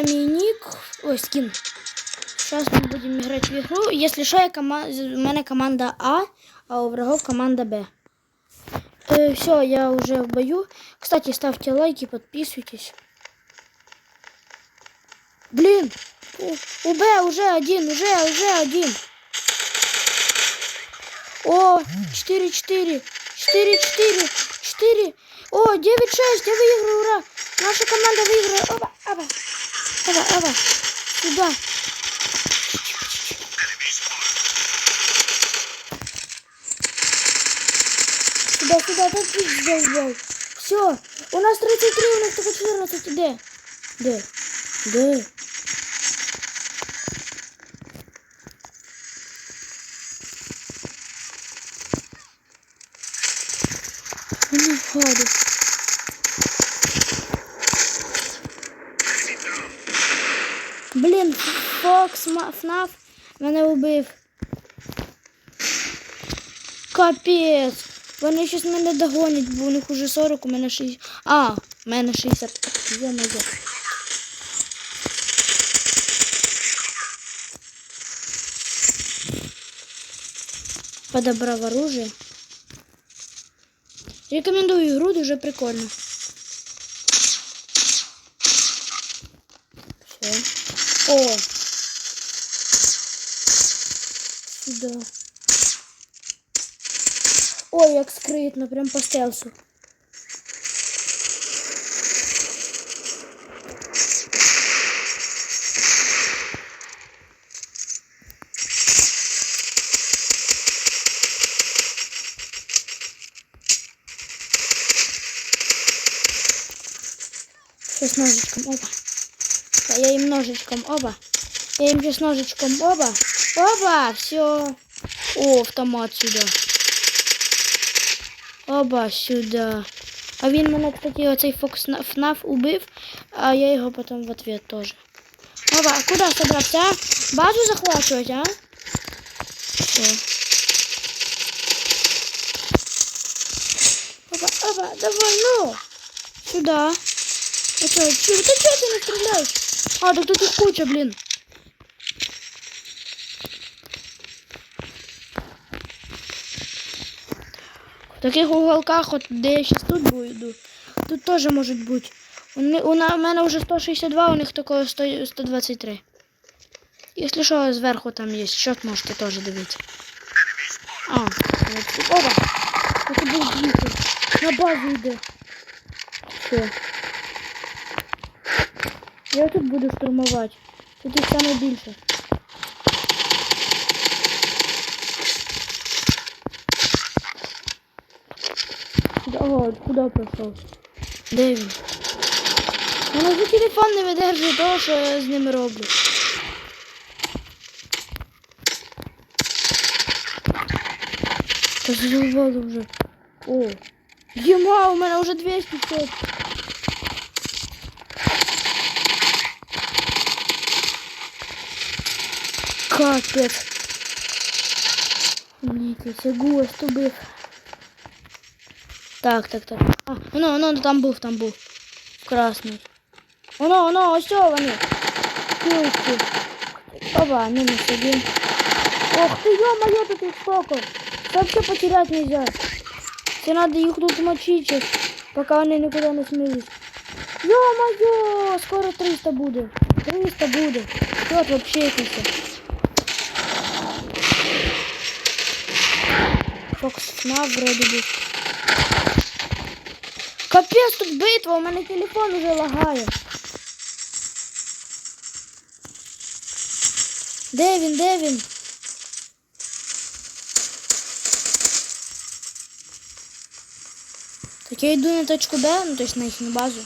Мій нік. Ой, скін. Сейчас мы будем играть в игру. Если что, я кома... у меня команда А, а у врагов команда Б. все, я уже в бою. Кстати, ставьте лайки, подписывайтесь. Блин, у, у Б уже один, уже, уже один. О, 4-4, 4-4, 4. О, 9-6, я выиграю, ура. Наша команда выиграла. Оба, оба, оба, оба. Сюда. Сюда, сюда, так сделал. Все, у нас 33, у них только 14. Де? Де? Де? Ну, гади. Фокс, ФНАФ мене убив. Капець. Вони щось мене догонять, бо у них уже 40, у мене 60. А, у мене 60. Йо-моє. Подобрав оружие. Рекомендую игру, дуже прикольно. Все. О! Сюда. Ой, як скритно, прям по. Сейчас ножичком, оба. А я им ножичком, оба. Я им сейчас ножичком, оба. Оба, все. О, автомат сюда. Оба сюди. А він мене, кстати, оцей Фокс ФНАФ убив, а я його потім в ответ теж. Оба, а куди собрався? Базу захвачувати, а? Все. Оба, оба, давай, ну! Сюда. Чё, чё, ты чё ты не стреляешь? А, так тут их куча, блин. Таких уголках, от де я зараз тут буду, тут теж можуть бути. У, у, мене вже 162, у них такого 100, 123. Якщо що, зверху там є, счет можете теж дивитися. А. Оба! Це був діти. На базу йде. Все. Я тут буду штурмувати. Тут їх саме більше. Куда, о, куди пройшов? Де він? У мене вже телефон не видержує того, що я з ним роблю. Та задовбали вже. О. Єма, у мене вже 200 сот. Капець. Ні, це гость убив. Так, так, так. А, воно, воно, там був, там був. Красний. Воно, воно, цього вони. Кілки. Опа, мінус один. Ох ты, ё-моё, тут их столько. Вообще потерять нельзя. Тебе надо их тут мочить сейчас, пока они никуда не смылись. Ё-моё, скоро 300 будет. 300 будет. Вот вообще это Фокс на вроде бы. Капець, тут битва, у мене телефон уже лагає. Де він, де він? Так я йду на точку Б, ну точно на їхню базу.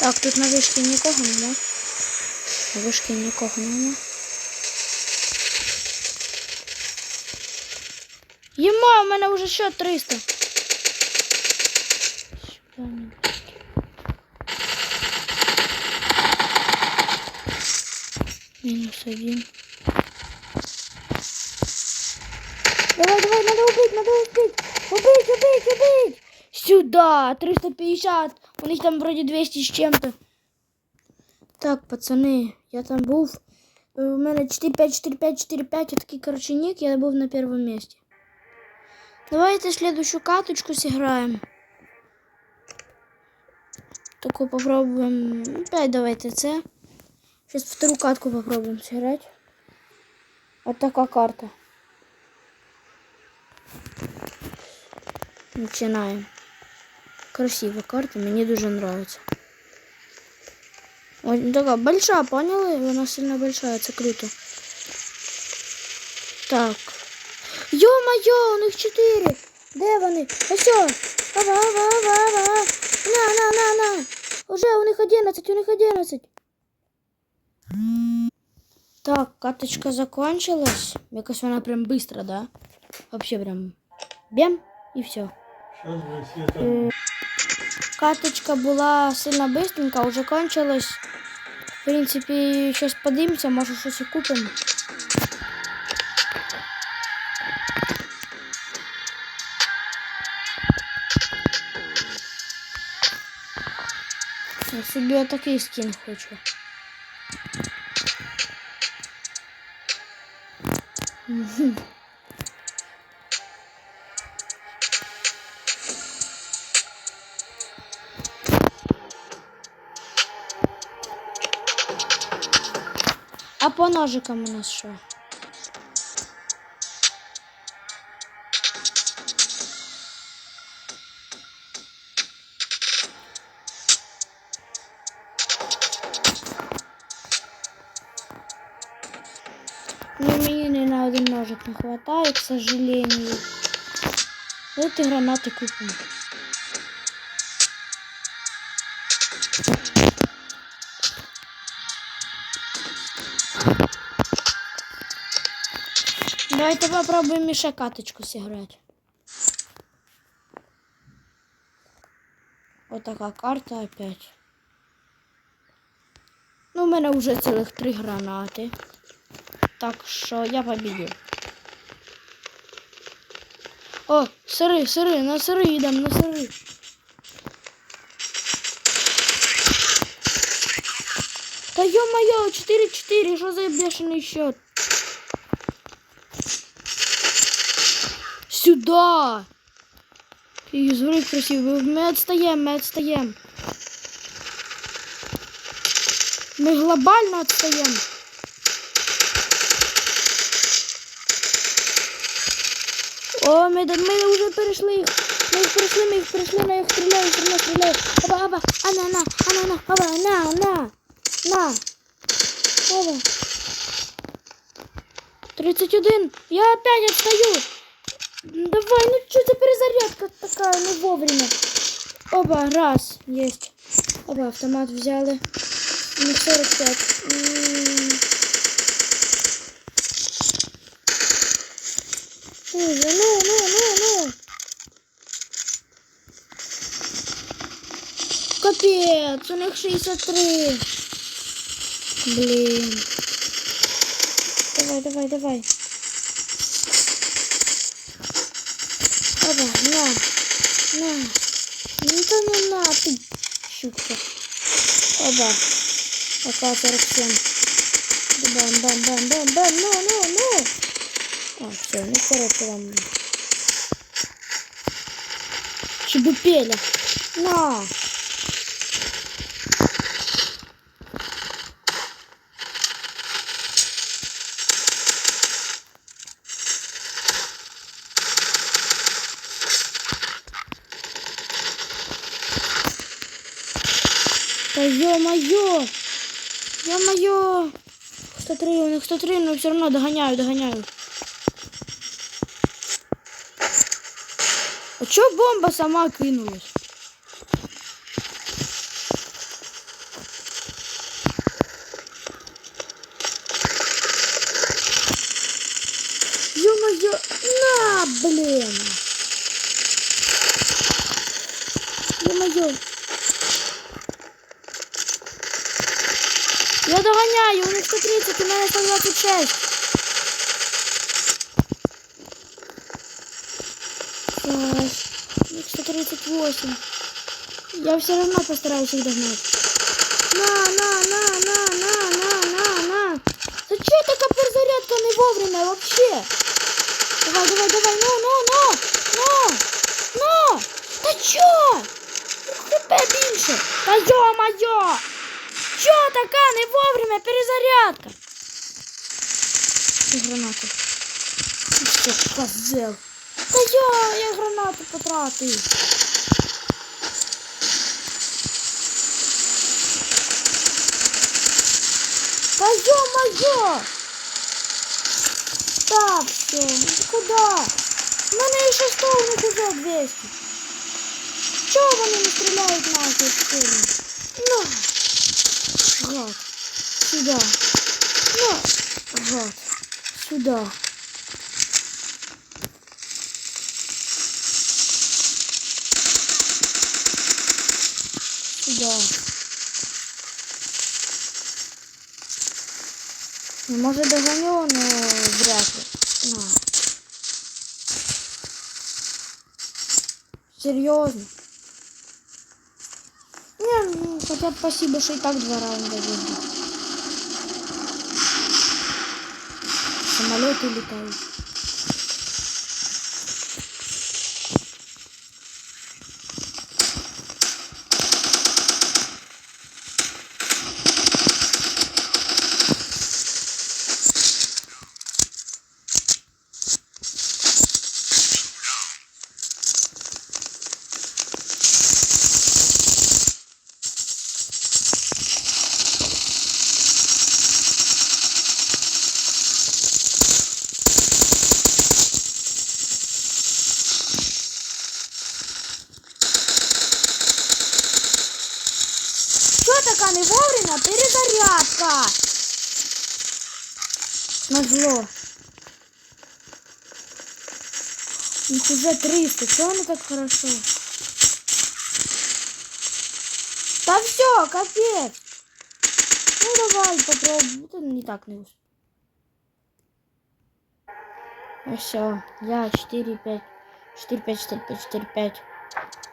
Так, тут на вишці нікого нема. На вишці нікого нема. Єма, у мене вже що 300. Сюди не Минус один. Давай, давай, надо убить, надо убить. Убить, убить, убить. Сюда, 350. У них там вроде 200 с чем-то. Так, пацани, я там був. У мене 4-5-4-5-4-5, отакий, короче, ник, я був на первом месте. Давайте следующую каточку сыграем. Таку попробуем. Опять давайте це. Сейчас вторую катку попробуем сыграть. Вот такая карта. Начинаем. Красивая карта, мне дуже нравится. Ой, такая большая, поняли? Вона сильно большая, це круто. Так. Ё-моё, у них чотири. Де вони? Ось. о. Ава, ава, ава, ава. На, на, на, на. Уже у них 11, у них 11. Так, каточка закончилась. Якось вона прям быстро, да? Вообще прям бем і все. Сейчас Каточка була сильно быстренько, уже кончилась. В принципі, зараз подивимося, може щось і купимо. Я собі отакий скін хочу. Мгм. А по ножикам у нас що? Ну, мені ни на один ножик не хватает, к сожалению. Вот и гранаты купим. Давайте попробуем еще каточку сыграть. Вот такая карта опять. Ну, у мене вже цілих три гранати. Так що я победил. О, сири, сири, на сири йдемо, на сири. Та ё-моё, 4-4, що за бешений счет? Сюда! И взрыв красивый. Мы отстаем, мы отстаем. Мы глобально отстаем. О, ми, до- ми вже перейшли їх. Ми їх перейшли, ми їх перейшли, ми їх стріляю, стріляю, стріляю. Оба, оба, а на, на, а на, на, оба, на, на, на. Оба. 31. Я опять отстаю. Давай, ну что за перезарядка такая, ну вовремя. Оба, раз, есть. Оба, автомат взяли. Ну, 45. М. Ну, ну, ну, ну. Капец, у них 63. Блин. Давай, давай, давай. Ты щука. Оба. Пока 47. Бам, бам, бам, бам, бам, ну, ну, ну. А, все, ну короче вам. Чтобы пели. На. Да ё-моё! Ё-моё! 103, у них 103, но все равно догоняю, догоняю. А чё бомба сама кинулась? Ё-моё! На, блин! Ё-моё! Я догоняю! догоняю, у них 130, у мене 126. Так, у них 138. Я все равно постараюсь их догнать. На, на, на, на, на, на, на, на. Что такая перезарядка не вовремя вообще? Давай, давай, давай, ну, ну, ну, ну, ну. Та чо? ХП більше. Та йо-моє! Чо така не вовремя перезарядка? І гранату. Ти Що, козел? Та йо, я гранату потратив. Та йо-моє! Так, все, ну ти куди? У мене ще стовник уже 200. Чого вони не стріляють наші сильно? Ну, гад, сюди. Ну, гад, сюди. Сюда. Ну, Может догоню, но вряд ли. Серьезно? Не, хотя бы спасибо, что и так два раунда выиграл. Самолеты летают. Их уже 300. Что оно так хорошо? Да все, капец. Ну давай попробуем. Это не так не. Ну все, я 4, 5, 4, 5, 4, 5, 4, 5.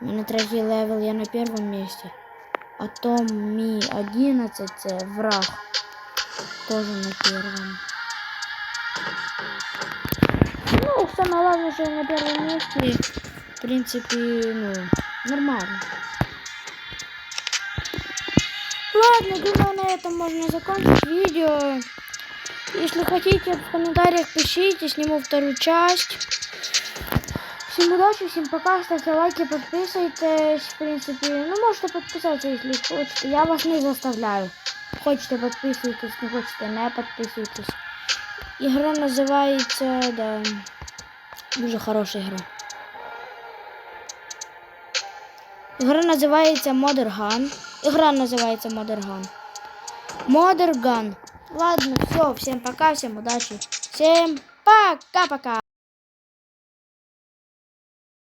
У меня третий левел, я на первом месте. А Том Ми 11 це враг. Тоже на первом. Ну, главное, что я на первом месте. В принципе, ну, нормально. Ладно, думаю, на этом можно закончить видео. Если хотите, в комментариях пишите, сниму вторую часть. Всем удачи, всем пока, ставьте лайки, подписывайтесь, в принципе, ну можете подписаться, если хочете, я вас не заставляю. Хочете подписывайтесь, не хочете не подписывайтесь. Игра называется, да, дуже хорошая игра. Игра называется Modern Gun. Игра называется Modern Gun. Modern Gun. Ладно, все, всем пока, всем удачи. Всем пока-пока.